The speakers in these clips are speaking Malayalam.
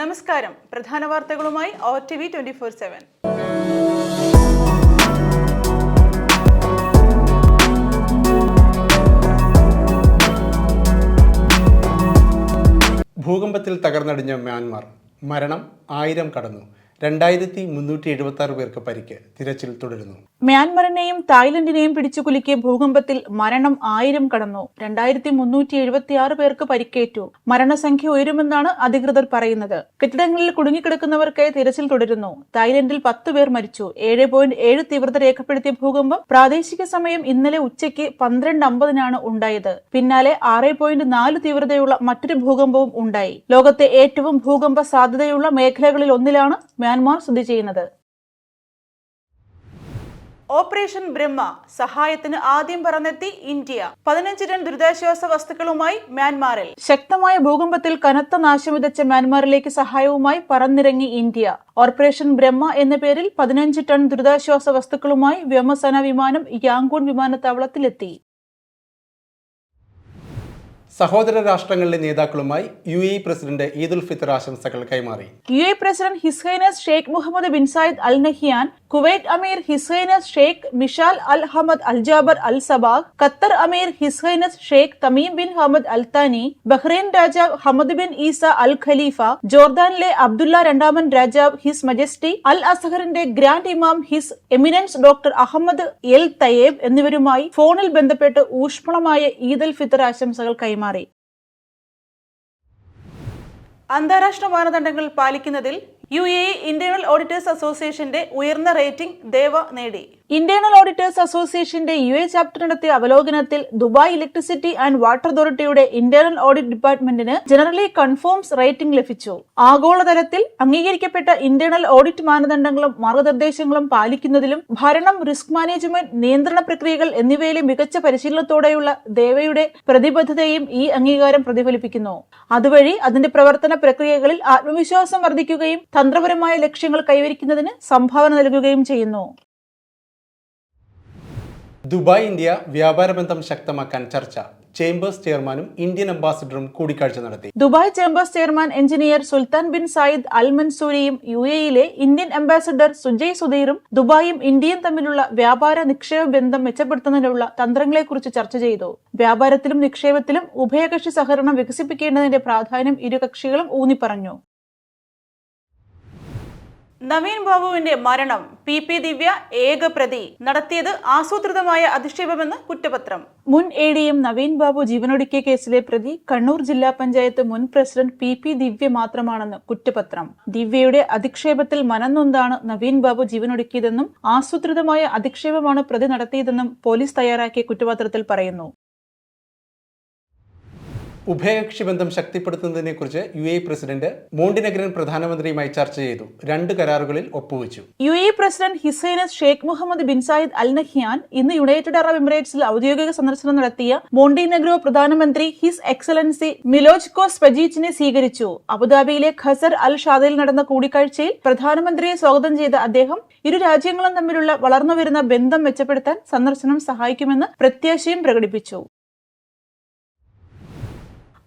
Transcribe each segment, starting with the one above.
നമസ്കാരം. പ്രധാന വാർത്തകളുമായി O T V twenty four seven ഭൂകമ്പത്തിൽ തകർന്നടിഞ്ഞ മ്യാൻമാർ. മരണം ആയിരം കടന്നു. രണ്ടായിരത്തി മുന്നൂറ്റി എഴുപത്തി ആറ് പേർക്ക് പരിക്ക്. തിരച്ചിൽ തുടരുന്നു. മ്യാൻമറിനെയും തായ്ലൻഡിനെയും പിടിച്ചുകുലുക്കിയ ഭൂകമ്പത്തിൽ മരണം ആയിരം കടന്നു. രണ്ടായിരത്തി മുന്നൂറ്റി എഴുപത്തി ആറ് പേർക്ക് പരിക്കേറ്റു. മരണസംഖ്യ ഉയരുമെന്നാണ് അധികൃതർ പറയുന്നത്. കെട്ടിടങ്ങളിൽ കുടുങ്ങിക്കിടക്കുന്നവർക്കായി തിരച്ചിൽ തുടരുന്നു. തായ്ലൻഡിൽ പത്ത് പേർ മരിച്ചു. ഏഴ് പോയിന്റ് ഏഴ് തീവ്രത രേഖപ്പെടുത്തിയ ഭൂകമ്പം പ്രാദേശിക സമയം ഇന്നലെ ഉച്ചയ്ക്ക് പന്ത്രണ്ട് അമ്പതിനാണ് ഉണ്ടായത്. പിന്നാലെ ആറ് പോയിന്റ് നാല് തീവ്രതയുള്ള മറ്റൊരു ഭൂകമ്പവും ഉണ്ടായി. ലോകത്തെ ഏറ്റവും ഭൂകമ്പ സാധ്യതയുള്ള മേഖലകളിൽ ഒന്നിലാണ് മ്യാൻമാർ സ്ഥിതി ചെയ്യുന്നത്. ഓപ്പറേഷൻ ബ്രഹ്മ സഹായത്തിന് ആദ്യം പറന്നെത്തി ഇന്ത്യ. പതിനഞ്ച് ടൺ ദുരിതാശ്വാസ വസ്തുക്കളുമായി മ്യാൻമാറിൽ. ശക്തമായ ഭൂകമ്പത്തിൽ കനത്ത നാശം വിതച്ച മ്യാൻമാറിലേക്ക് സഹായവുമായി പറന്നിറങ്ങി ഇന്ത്യ. ഓപ്പറേഷൻ ബ്രഹ്മ എന്ന പേരിൽ പതിനഞ്ച് ടൺ ദുരിതാശ്വാസ വസ്തുക്കളുമായി വ്യോമസേന വിമാനം യാങ്കൂൺ വിമാനത്താവളത്തിലെത്തി. സഹോദര രാഷ്ട്രങ്ങളിലെ നേതാക്കളുമായി U A president Eid ul Fitr ആശംസകൾ കൈമാറി. U A president his highness Sheikh Mohammed bin Zayed Al Nahyan Kuwait Ameer his highness Sheikh Mishal Al Hamad Al Jaber Al Sabah Qatar Ameer his highness Sheikh Tamim bin Hamad Al Thani Bahrain രാജാവ് Hamad bin Isa Al Khalifa ജോർദാനിലെ Abdullah രണ്ടാമൻ രാജാവ് ഹിസ് മജസ്റ്റി അൽ അസഹറിന്റെ ഗ്രാൻഡ് ഇമാം his eminence doctor Ahmed El Tayeb എന്നിവരുമായി ഫോണിൽ ബന്ധപ്പെട്ട് ഊഷ്മളമായ ഈദ് അൽ ഫിത്തർ ആശംസകൾ കൈമാറി. അന്താരാഷ്ട്ര മാനദണ്ഡങ്ങൾ പാലിക്കുന്നതിൽ യു എ ഇന്റേണൽ ഓഡിറ്റേഴ്സ് അസോസിയേഷന്റെ ഉയർന്ന റേറ്റിംഗ് ദേവ നേടി. ഇന്റേണൽ ഓഡിറ്റേഴ്സ് അസോസിയേഷന്റെ യു എ ചാപ്റ്റർ നടത്തിയ അവലോകനത്തിൽ ദുബായ് ഇലക്ട്രിസിറ്റി ആൻഡ് വാട്ടർ അതോറിറ്റിയുടെ ഇന്റേണൽ ഓഡിറ്റ് ഡിപ്പാർട്ട്മെന്റിന് ജനറലി കൺഫേംസ് റേറ്റിംഗ് ലഭിച്ചു. ആഗോളതലത്തിൽ അംഗീകരിക്കപ്പെട്ട ഇന്റേണൽ ഓഡിറ്റ് മാനദണ്ഡങ്ങളും മാർഗനിർദ്ദേശങ്ങളും പാലിക്കുന്നതിലും ഭരണം റിസ്ക് മാനേജ്മെന്റ് നിയന്ത്രണ പ്രക്രിയകൾ എന്നിവയിലെ മികച്ച പരിശീലനത്തോടെയുള്ള ദേവയുടെ പ്രതിബദ്ധതയും ഈ അംഗീകാരം പ്രതിഫലിപ്പിക്കുന്നു. അതുവഴി അതിന്റെ പ്രവർത്തന പ്രക്രിയകളിൽ ആത്മവിശ്വാസം വർദ്ധിക്കുകയും തന്ത്രപരമായ ലക്ഷ്യങ്ങൾ കൈവരിക്കുന്നതിന് സംഭാവന നൽകുകയും ചെയ്യുന്നു. ദുബായ് ഇന്ത്യ വ്യാപാര ബന്ധം ശക്തമാക്കാൻ ചർച്ച. ചേംബേഴ്സ് ചെയർമാനും ഇന്ത്യൻ അംബാസിഡറും കൂടിക്കാഴ്ച നടത്തി. Dubai chambers chairman engineer Sultan bin Zayed Al മൻസൂരിയും U എയിലെ ഇന്ത്യൻ അംബാസിഡർ സുജയ് സുധീറും ദുബായും ഇന്ത്യയും തമ്മിലുള്ള വ്യാപാര നിക്ഷേപ ബന്ധം മെച്ചപ്പെടുത്തുന്നതിനുള്ള തന്ത്രങ്ങളെക്കുറിച്ച് ചർച്ച ചെയ്തു. വ്യാപാരത്തിലും നിക്ഷേപത്തിലും ഉഭയകക്ഷി സഹകരണം വികസിപ്പിക്കേണ്ടതിന്റെ പ്രാധാന്യം ഇരു കക്ഷികളും ഊന്നിപ്പറഞ്ഞു. നവീൻ ബാബുവിന്റെ മരണം പി പി ദിവ്യ ഏക പ്രതി നടത്തിയത് ആസൂത്രിതമായ അധിക്ഷേപമെന്ന് കുറ്റപത്രം. മുൻ A D M Naveen Babu ജീവനൊടുക്കിയ കേസിലെ പ്രതി കണ്ണൂർ ജില്ലാ പഞ്ചായത്ത് മുൻ പ്രസിഡന്റ് പി പി ദിവ്യ മാത്രമാണെന്ന് കുറ്റപത്രം. ദിവ്യയുടെ അധിക്ഷേപത്തിൽ മനന്നൊന്നാണ് നവീൻ ബാബു ജീവനൊടുക്കിയതെന്നും ആസൂത്രിതമായ അധിക്ഷേപമാണ് പ്രതി നടത്തിയതെന്നും പോലീസ് തയ്യാറാക്കിയ കുറ്റപത്രത്തിൽ പറയുന്നു. ഉഭയകക്ഷി ബന്ധം ശക്തിപ്പെടുത്തുന്നതിനെക്കുറിച്ച് യു എ പ്രസിഡന്റ് മോണ്ടിനഗരൻ പ്രധാനമന്ത്രിയുമായി ചർച്ച ചെയ്തു. രണ്ട് കരാറുകളിൽ ഒപ്പുവെച്ചു. U A president his highness Sheikh Mohammed bin Zayed Al Nahyan ഇന്ന് യുണൈറ്റഡ് അറബ് എമിറേറ്റ്സിൽ ഔദ്യോഗിക സന്ദർശനം നടത്തിയ മോണ്ടിനെഗ്രോ പ്രധാനമന്ത്രി ഹിസ് എക്സലൻസി മിലോജ്കോ സ്പെജീച്ചിനെ പജീച്ചിനെ സ്വീകരിച്ചു. അബുദാബിയിലെ ഖസർ അൽ ഷാദയിൽ നടന്ന കൂടിക്കാഴ്ചയിൽ പ്രധാനമന്ത്രിയെ സ്വാഗതം ചെയ്ത അദ്ദേഹം ഇരു രാജ്യങ്ങളും തമ്മിലുള്ള വളർന്നുവരുന്ന ബന്ധം മെച്ചപ്പെടുത്താൻ സന്ദർശനം സഹായിക്കുമെന്ന് പ്രത്യാശയും പ്രകടിപ്പിച്ചു.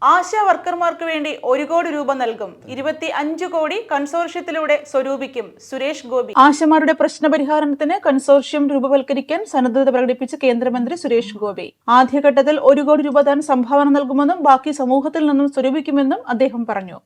ആശാ വർക്കർമാർക്ക് വേണ്ടി ഒരു കോടി രൂപ നൽകും. ഇരുപത്തി അഞ്ചു കോടി കൺസോർഷ്യത്തിലൂടെ സ്വരൂപിക്കും സുരേഷ് ഗോപി. ആശമാരുടെ പ്രശ്നപരിഹാരത്തിന് കൺസോർഷ്യം രൂപവൽക്കരിക്കാൻ സന്നദ്ധത പ്രകടിപ്പിച്ച കേന്ദ്രമന്ത്രി സുരേഷ് ഗോപി. ആദ്യഘട്ടത്തിൽ ഒരു കോടി രൂപ താൻ സംഭാവന നൽകുമെന്നും ബാക്കി സമൂഹത്തിൽ നിന്നും സ്വരൂപിക്കുമെന്നും അദ്ദേഹം പറഞ്ഞു.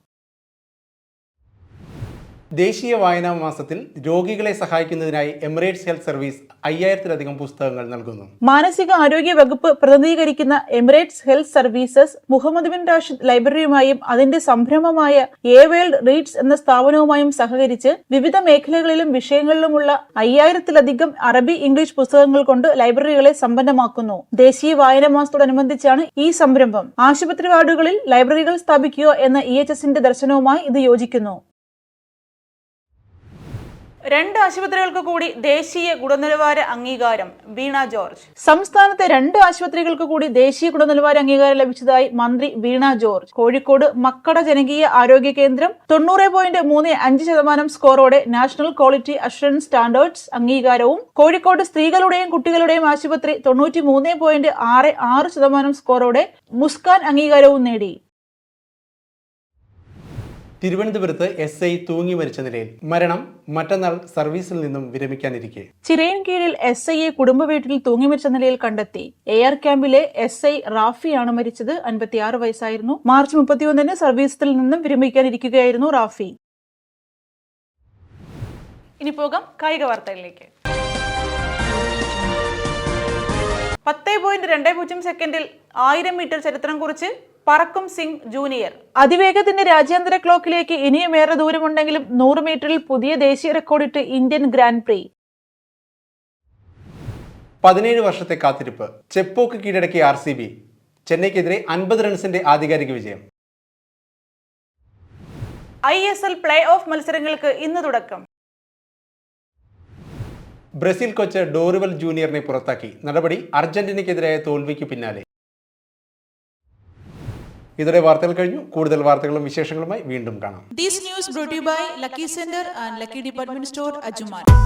ദേശീയ വായനാ മാസത്തിൽ രോഗികളെ സഹായിക്കുന്നതിനായി എമിറേറ്റ്സ് ഹെൽത്ത് സർവീസ് അയ്യായിരത്തിലധികം പുസ്തകങ്ങൾ നൽകുന്നു. മാനസിക ആരോഗ്യ വകുപ്പ് പ്രതിനിധീകരിക്കുന്ന Emirates Health Services Mohammed bin Rashid ലൈബ്രറിയുമായും അതിന്റെ സംരംഭമായ എ വേൾഡ് റീഡ്സ് എന്ന സ്ഥാപനവുമായും സഹകരിച്ച് വിവിധ മേഖലകളിലും വിഷയങ്ങളിലുമുള്ള അയ്യായിരത്തിലധികം അറബി ഇംഗ്ലീഷ് പുസ്തകങ്ങൾ കൊണ്ട് ലൈബ്രറികളെ സമ്പന്നമാക്കുന്നു. ദേശീയ വായനാ മാസത്തോടനുബന്ധിച്ചാണ് ഈ സംരംഭം. ആശുപത്രി വാർഡുകളിൽ ലൈബ്രറികൾ സ്ഥാപിക്കുക എന്ന ഇ എച്ച് എസിന്റെ ദർശനവുമായി ഇത് യോജിക്കുന്നു. രണ്ട് ആശുപത്രികൾക്ക് കൂടി ദേശീയ ഗുണനിലവാര അംഗീകാരം. വീണ ജോർജ്. സംസ്ഥാനത്തെ രണ്ട് ആശുപത്രികൾക്ക് കൂടി ദേശീയ ഗുണനിലവാര അംഗീകാരം ലഭിച്ചതായി മന്ത്രി വീണ ജോർജ്. കോഴിക്കോട് മക്കട ജനകീയ ആരോഗ്യ കേന്ദ്രം തൊണ്ണൂറ് പോയിന്റ് മൂന്ന് അഞ്ച് ശതമാനം സ്കോറോടെ നാഷണൽ ക്വാളിറ്റി അഷുറൻസ് സ്റ്റാൻഡേർഡ്സ് അംഗീകാരവും കോഴിക്കോട് സ്ത്രീകളുടെയും കുട്ടികളുടെയും ആശുപത്രി തൊണ്ണൂറ്റി മൂന്ന് പോയിന്റ് ആറ് ആറ് ശതമാനം സ്കോറോടെ മുസ്കാൻ അംഗീകാരവും നേടി. തിരുവനന്തപുരത്ത് എസ് ഐ തൂങ്ങി മരിച്ച നിലയിൽ മരണം മറ്റന്നാൾ സർവീസിൽ നിന്നും വിരമിക്കാനിരിക്കെ. ചിറയൻ കീഴിൽ എസ് ഐയെ കുടുംബ വീട്ടിൽ തൂങ്ങി മരിച്ച നിലയിൽ കണ്ടെത്തി. എയർ ക്യാമ്പിലെ എസ് ഐ റാഫിയാണ് മരിച്ചത്. അൻപത്തിയാറ് വയസ്സായിരുന്നു. മാർച്ച് മുപ്പത്തിയൊന്നിന് സർവീസിൽ നിന്നും വിരമിക്കാനിരിക്കുകയായിരുന്നു റാഫി. ഇനി പോകാം കായിക വാർത്തകളിലേക്ക്. പത്ത് പോയിന്റ് രണ്ട് പൂജ്യം സെക്കൻഡിൽ ആയിരം മീറ്റർ ചരിത്രം കുറിച്ച് പറക്കും സിംഗ് ജൂനിയർ അതിവേഗത്തിന്റെ രാജ്യാന്തര ക്ലോക്കിലേക്ക് ഇനിയും ഏറെ ദൂരമുണ്ടെങ്കിലും നൂറ് മീറ്ററിൽ പുതിയ ദേശീയ റെക്കോർഡിട്ട് ഇന്ത്യൻ ഗ്രാൻഡ് പ്രീ പതിനേഴ് വർഷത്തെ കാത്തിരിപ്പ്. ചെപ്പോക്ക് കീഴടക്കിയ ആർ സി ബി ചെന്നൈക്കെതിരെ അൻപത് റൺസിന്റെ ആധികാരിക വിജയം. I S L play off മത്സരങ്ങൾക്ക് ഇന്ന് തുടക്കം. ബ്രസീൽ കോച്ച് ഡോറിവൽ ജൂനിയറിനെ പുറത്താക്കി. നടപടി അർജന്റീനയ്ക്കെതിരായ തോൽവിക്ക് പിന്നാലെ. ഇതോടെ വാർത്തകൾ കഴിഞ്ഞു. കൂടുതൽ വാർത്തകളും വിശേഷങ്ങളുമായി വീണ്ടും കാണാം. To you by Lucky Sender and Lucky Department Store, Ajuman.